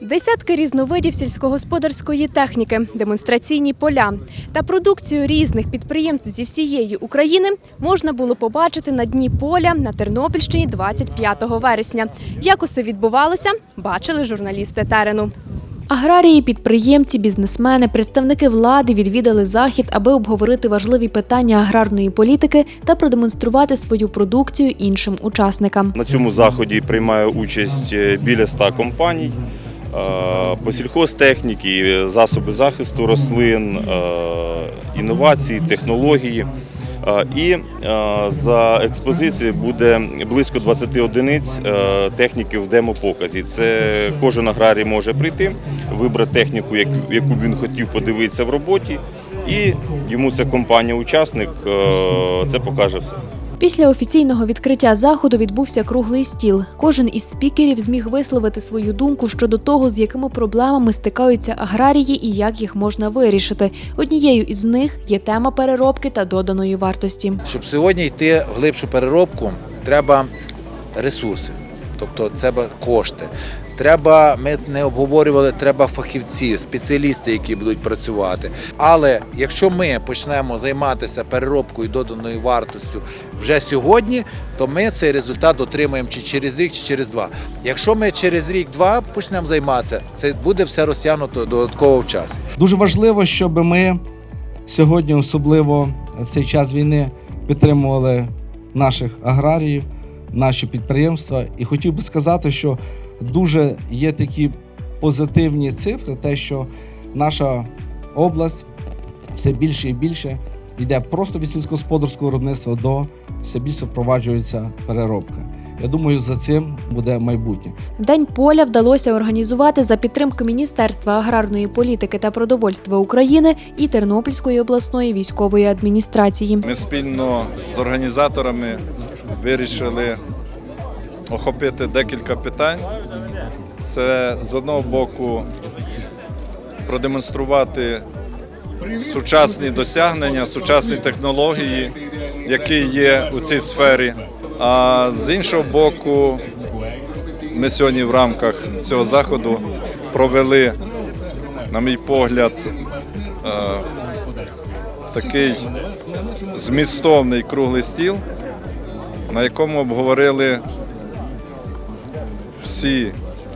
Десятки різновидів сільськогосподарської техніки, демонстраційні поля та продукцію різних підприємств зі всієї України можна було побачити на дні поля на Тернопільщині 25 вересня. Як усе відбувалося, бачили журналісти терену. Аграрії, підприємці, бізнесмени, представники влади відвідали захід, аби обговорити важливі питання аграрної політики та продемонструвати свою продукцію іншим учасникам. На цьому заході приймає участь е, біля ста компаній е, по сільхозтехніки, засоби захисту рослин, е, інновації, технології. Е, І за експозицією буде близько 20 одиниць техніки в демопоказі. Це кожен аграрій може прийти, вибрати техніку, яку він хотів подивитися в роботі, і йому ця компанія-учасник це покаже все. Після офіційного відкриття заходу відбувся круглий стіл. Кожен із спікерів зміг висловити свою думку щодо того, з якими проблемами стикаються аграрії і як їх можна вирішити. Однією із них є тема переробки та доданої вартості. Щоб сьогодні йти в глибшу переробку, треба ресурси, тобто треба кошти. Треба, ми не обговорювали, треба фахівці, спеціалісти, які будуть працювати. Але якщо ми почнемо займатися переробкою доданою вартостю вже сьогодні, то ми цей результат отримаємо чи через рік, чи через два. Якщо ми через рік-два почнемо займатися, це буде все розтягнуто додатково в часі. Дуже важливо, щоб ми сьогодні, особливо в цей час війни, підтримували наших аграріїв, наші підприємства. І хотів би сказати, що дуже є такі позитивні цифри, те, що наша область все більше і більше йде просто від сільськогосподарського виробництва до все більше впроваджується переробка. Я думаю, за цим буде майбутнє. День поля вдалося організувати за підтримки Міністерства аграрної політики та продовольства України і Тернопільської обласної військової адміністрації. Ми спільно з організаторами вирішили охопити декілька питань. Це з одного боку продемонструвати сучасні досягнення, сучасні технології, які є у цій сфері. А з іншого боку, ми сьогодні в рамках цього заходу провели, на мій погляд, е, такий змістовний круглий стіл, на якому обговорили всі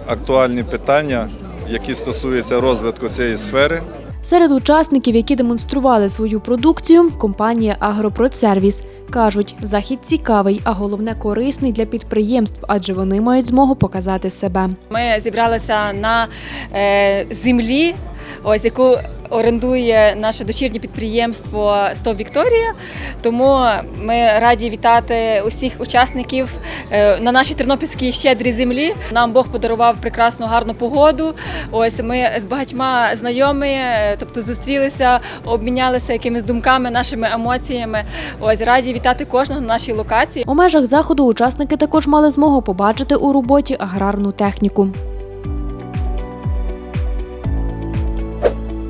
актуальні питання, які стосуються розвитку цієї сфери. Серед учасників, які демонстрували свою продукцію, компанія Агропродсервіс. Кажуть, захід цікавий, а головне корисний для підприємств, адже вони мають змогу показати себе. Ми зібралися на е, землі, ось яку орендує наше дочірнє підприємство Стоп Вікторія. Тому ми раді вітати усіх учасників е, на нашій тернопільській щедрій землі. Нам Бог подарував прекрасну гарну погоду. Ось ми з багатьма знайомі, е, тобто зустрілися, обмінялися якимись думками, нашими емоціями. Ось раді вітати кожного на нашій локації. У межах заходу учасники також мали змогу побачити у роботі аграрну техніку.